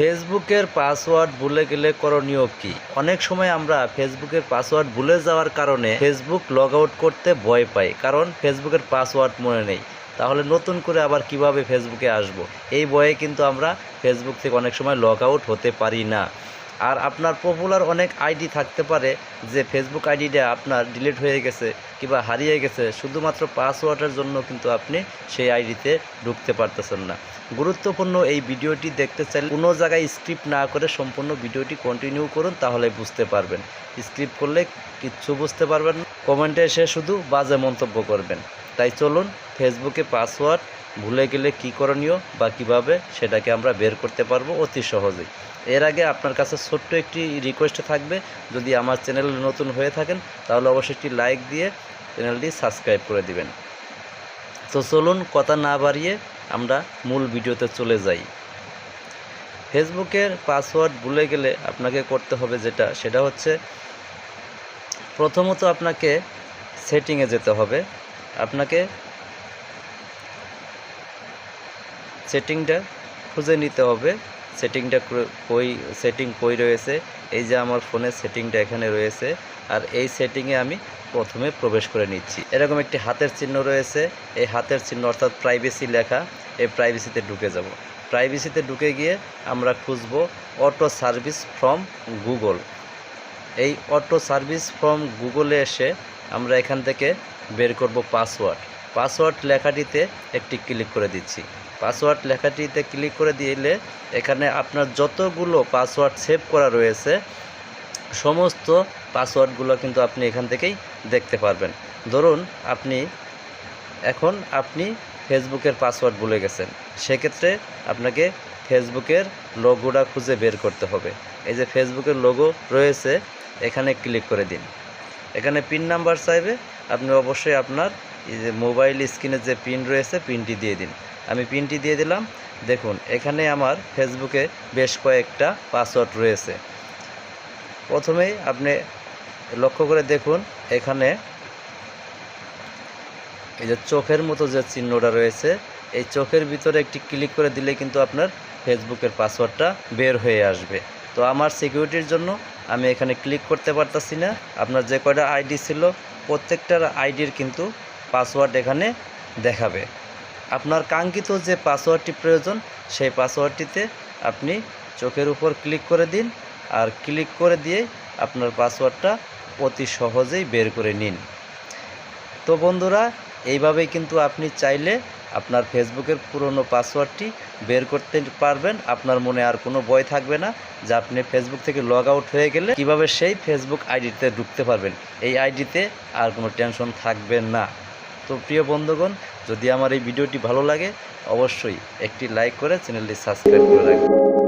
ফেসবুকের পাসওয়ার্ড ভুলে গেলে করণীয় কি? অনেক সময় আমরা ফেসবুকের পাসওয়ার্ড ভুলে যাওয়ার কারণে ফেসবুক লগ আউট করতে ভয় পাই, কারণ ফেসবুকের পাসওয়ার্ড মনে নেই। তাহলে নতুন করে আবার কীভাবে ফেসবুকে আসব? এই বয়ে কিন্তু আমরা ফেসবুক থেকে অনেক সময় লগ আউট হতে পারি না। আর আপনার পপুলার অনেক আইডি থাকতে পারে যে ফেসবুক আইডিটা আপনার ডিলিট হয়ে গেছে কিংবা হারিয়ে গেছে, শুধুমাত্র পাসওয়ার্ডের জন্য কিন্তু আপনি সেই আইডিতে ঢুকতে পারতেছেন না। গুরুত্বপূর্ণ এই ভিডিওটি দেখতে চাইলে কোনো জায়গায় স্ক্রিপ্ট না করে সম্পূর্ণ ভিডিওটি কন্টিনিউ করুন, তাহলে বুঝতে পারবেন। স্ক্রিপ্ট করলে কিচ্ছু বুঝতে পারবেন কমেন্টে এসে শুধু বাজে মন্তব্য করবেন। তাই চলুন ফেসবুকে পাসওয়ার্ড ভুলে গেলে কী করণীয় বা কীভাবে সেটাকে আমরা বের করতে পারব অতি সহজেই। এর আগে আপনার কাছে ছোট্ট একটি রিকোয়েস্ট থাকবে, যদি আমার চ্যানেল নতুন হয়ে থাকেন, তাহলে অবশ্যই একটি লাইক দিয়ে চ্যানেলটি সাবস্ক্রাইব করে দিবেন। তো চলুন কথা না বাড়িয়ে আমরা মূল ভিডিওতে চলে যাই। ফেসবুকের পাসওয়ার্ড ভুলে গেলে আপনাকে করতে হবে যেটা, সেটা হচ্ছে প্রথমত আপনাকে সেটিংয়ে যেতে হবে। আপনাকে সেটিংটা খুঁজে নিতে হবে। সেটিংটা কই সেটিং কই রয়েছে। এই যে আমার ফোনের সেটিংটা এখানে রয়েছে আর এই সেটিংয়ে আমি প্রথমে প্রবেশ করে নিচ্ছি। এরকম একটি হাতের চিহ্ন রয়েছে। এই হাতের চিহ্ন অর্থাৎ প্রাইভেসি লেখা, এই প্রাইভেসিতে ঢুকে যাব। প্রাইভেসিতে ঢুকে গিয়ে আমরা খুঁজব অটো সার্ভিস ফ্রম গুগল এই অটো সার্ভিস ফ্রম গুগলে এসে আমরা এখান থেকে বের করব পাসওয়ার্ড পাসওয়ার্ড লেখাটিতে একটি ক্লিক করে দিচ্ছি। পাসওয়ার্ড লেখাটিতে ক্লিক করে দিলে এখানে আপনার যতগুলো পাসওয়ার্ড সেভ করা রয়েছে, সমস্ত পাসওয়ার্ডগুলো কিন্তু আপনি এখান থেকেই দেখতে পারবেন। ধরুন, আপনি, এখন আপনি ফেসবুকের পাসওয়ার্ড ভুলে গেছেন। সেক্ষেত্রে আপনাকে ফেসবুকের লোগোটা খুঁজে বের করতে হবে। এই যে ফেসবুকের লোগো রয়েছে, এখানে ক্লিক করে দিন। এখানে পিন নাম্বার চাইবে, আপনি অবশ্যই আপনার এই যে মোবাইল স্ক্রিনে যে পিন রয়েছে, পিনটি দিয়ে দিন। আমি পিনটি দিয়ে দিলাম। দেখুন, এখানে আমার ফেসবুকে বেশ কয়েকটা পাসওয়ার্ড রয়েছে। প্রথমেই আপনি লক্ষ্য করে দেখুন, এখানে এই যে চোখের মতো যে চিহ্নটা রয়েছে, এই চোখের ভিতরে একটি ক্লিক করে দিলে কিন্তু আপনার ফেসবুকের পাসওয়ার্ডটা বের হয়ে আসবে। তো আমার সিকিউরিটির জন্য আমি এখানে ক্লিক করতে পারতাছি না। আপনার যে কয়টা আইডি ছিল, প্রত্যেকটার আইডির কিন্তু পাসওয়ার্ড এখানে দেখাবে। আপনার কাঙ্ক্ষিত যে পাসওয়ার্ডটি প্রয়োজন, সেই পাসওয়ার্ডটিতে আপনি চোখের উপর ক্লিক করে দিন আর ক্লিক করে দিয়ে আপনার পাসওয়ার্ডটা অতি সহজেই বের করে নিন। তো বন্ধুরা, এইভাবেই কিন্তু আপনি চাইলে আপনার ফেসবুকের পুরনো পাসওয়ার্ডটি বের করতে পারবেন। আপনার মনে আর কোনো ভয় থাকবে না যে আপনি ফেসবুক থেকে লগ আউট হয়ে গেলে কীভাবে সেই ফেসবুক আইডিতে ঢুকতে পারবেন। এই আইডিতে আর কোনো টেনশন থাকবে না। তো প্রিয় বন্ধুগণ, যদি আমার এই ভিডিওটি ভালো লাগে, অবশ্যই একটি লাইক করে চ্যানেলটি সাবস্ক্রাইব করে রাখবেন।